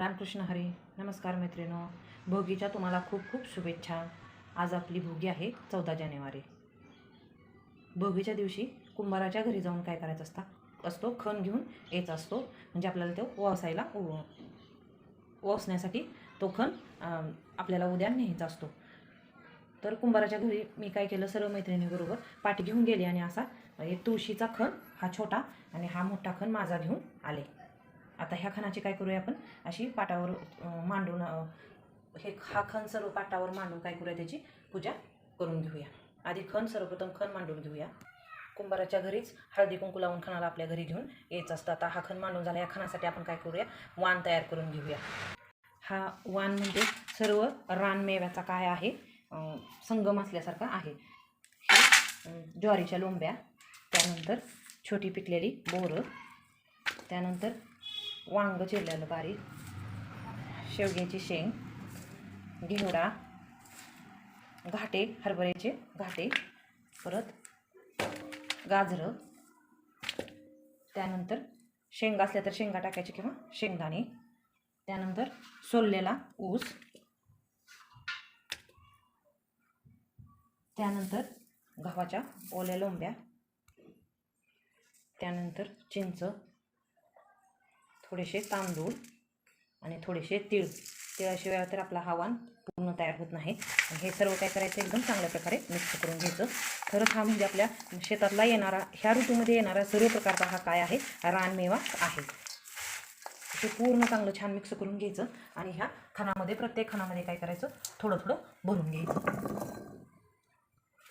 रामकृष्ण हरी नमस्कार मैत्रिणो. भोगीच्या तुम्हाला खूप खूप शुभेच्छा. आज आपली भोगी आहे चौदा जानेवारी. भोगीच्या दिवशी कुंभाराच्या घरी जाऊन काय करायचं असता? असतो खण घेऊन यायचा असतो. म्हणजे आपल्याला तो वसायला वसण्यासाठी तो खण आपल्याला उद्या न्यायचा असतो. तर कुंभाराच्या घरी मी काय केलं सर्व मैत्रिणीबरोबर पाठी घेऊन गेले आणि असा एक तुळशीचा खण हा छोटा आणि हा मोठा खण माझा घेऊन आले. आता ह्या खणाची काय करूया आपण? अशी पाटावर मांडून हे हा खण सर्व पाटावर मांडून काय करूया त्याची? पूजा करून घेऊया. आधी खण सर्वप्रथम खण मांडून घेऊया. कुंभाराच्या घरीच हळदी कुंकू लावून खणाला आपल्या घरी घेऊन यायचं असतं. आता हा खण मांडून झाला. या खणासाठी आपण काय करूया? वाण तयार करून घेऊया. हा वाण म्हणजे सर्व रानमेव्याचा काय आहे? संगम असल्यासारखा आहे. हे, ज्वारीच्या लोंब्या त्यानंतर छोटी पिकलेली बोरं त्यानंतर वांग चिरलेलं बारीक. शेवग्याची शेंग घेवडा घाटे हरभऱ्याचे घाटे परत गाजरं. त्यानंतर शेंगा असल्या तर शेंगा टाकायचे किंवा शेंगदाणे. त्यानंतर सोललेला ऊस. त्यानंतर गव्हाच्या ओल्या लोंब्या. त्यानंतर चिंच. थोडेसे तांदूळ आणि थोडेसे तीळ. तिळाशिवाय तर आपला हवान पूर्ण तयार होत नाही. आणि हे सर्व काय करायचं? एकदम चांगल्या प्रकारे मिक्स करून घ्यायचं. खरंच हा म्हणजे आपल्या शेतातला येणारा ह्या ऋतूमध्ये येणारा सर्व प्रकारचा हा काय आहे? रानमेवा आहे. ते पूर्ण चांगलं छान मिक्स करून घ्यायचं आणि ह्या खणामध्ये प्रत्येक खणामध्ये काय करायचं? थोडं थोडं भरून घ्यायचं.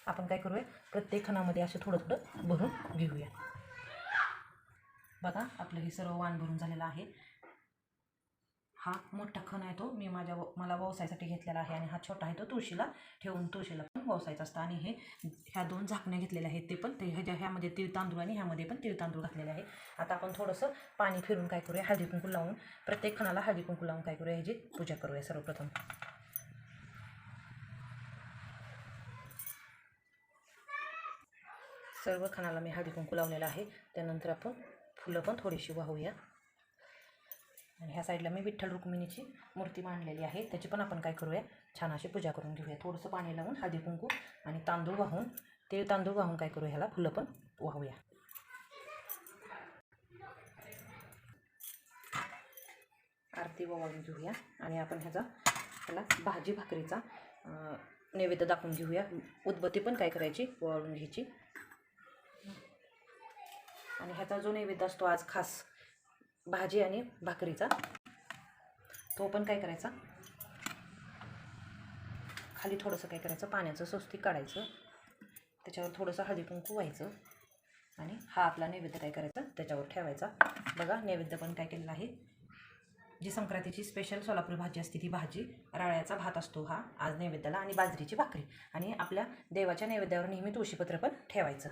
आपण काय करूया? प्रत्येक खणामध्ये असं थोडं थोडं भरून घेऊया. बघा आपलं हे सर्व वाण भरून झालेलं आहे. हा मोठा खण आहे तो. मी माझ्या व- मला व्यवसायासाठी घेतलेला आहे आणि हा छोटा आहे तो तुळशीला ठेवून तुळशीला पण व्यवसायाचा असतं. आणि हे ह्या दोन झाकण्या घेतलेल्या आहेत ते पण. ते ह्याच्या ह्यामध्ये तीळ तांदूळ आणि ह्यामध्ये पण तीळ तांदूळ घातलेले आहे. आता आपण थोडंसं पाणी फिरून काय करूया? हळदी कुंकू लावून. प्रत्येक खणाला हळदी कुंकू लावून काय करूया? ह्याची पूजा करूया सर्वप्रथम. सर्व खणाला मी हळदी कुंकू लावलेला आहे. त्यानंतर आपण फुलं पण थोडीशी वाहूया. आणि ह्या साईडला मी विठ्ठल रुक्मिणीची मूर्ती मांडलेली आहे. त्याची पण आपण काय करूया? छान अशी पूजा करून घेऊया. थोडंसं पाणी लावून हळदी कुंकू आणि तांदूळ वाहून ते तांदूळ वाहून काय करूया ह्याला? फुलं पण वाहूया. आरती वाळून घेऊया आणि आपण ह्याचा ह्याला भाजी भाकरीचा नैवेद्य दाखवून घेऊया. उदबत्ती पण काय करायची? वाळून घ्यायची. आणि ह्याचा जो नैवेद्य असतो आज खास भाजी आणि भाकरीचा तो पण काय करायचा? खाली थोडंसं काय करायचं? पाण्याचं स्वस्तिक काढायचं. त्याच्यावर थोडंसं हळदी कुंकू व्हायचं. आणि हा आपला नैवेद्य काय करायचा? त्याच्यावर ठेवायचा. बघा नैवेद्य पण काय केलेलं आहे. जी संक्रांतीची स्पेशल सोलापूर भाजी असते ती भाजी राळ्याचा भात असतो हा आज नैवेद्याला आणि बाजरीची भाकरी. आणि आपल्या देवाच्या नैवेद्यावर नेहमी तुळशीपत्र पण ठेवायचं.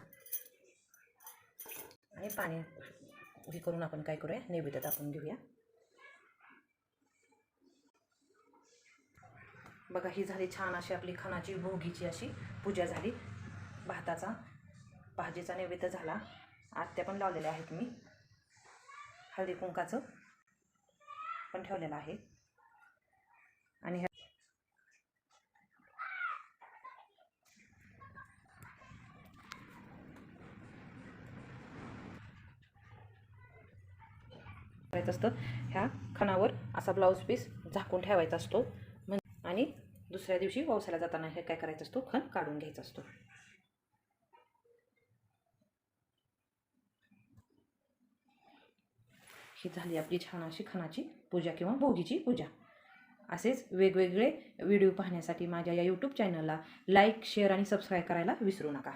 आणि पाणी हे करून आपण काय करूया? नैवेद्य आपण घेऊया. बघा ही झाली छान अशी आपली खानाची भोगीची अशी पूजा झाली. भाताचा भाजीचा नैवेद्य झाला. आत्या पण लावलेल्या आहेत मी. हळदी कुंकाचं पण ठेवलेलं आहे. आणि ठेवायचं असतं. ह्या खणावर असा ब्लाऊज पीस झाकून ठेवायचा असतो. म्हण आणि दुसऱ्या दिवशी पावसाला जाताना हे काय करायचं असतो? खण काढून घ्यायचा असतो. ही झाली आपली छान अशी खणाची पूजा किंवा भोगीची पूजा. असेच वेगवेगळे व्हिडिओ पाहण्यासाठी माझ्या या यूट्यूब चॅनलला लाईक शेअर आणि सबस्क्राईब करायला विसरू नका.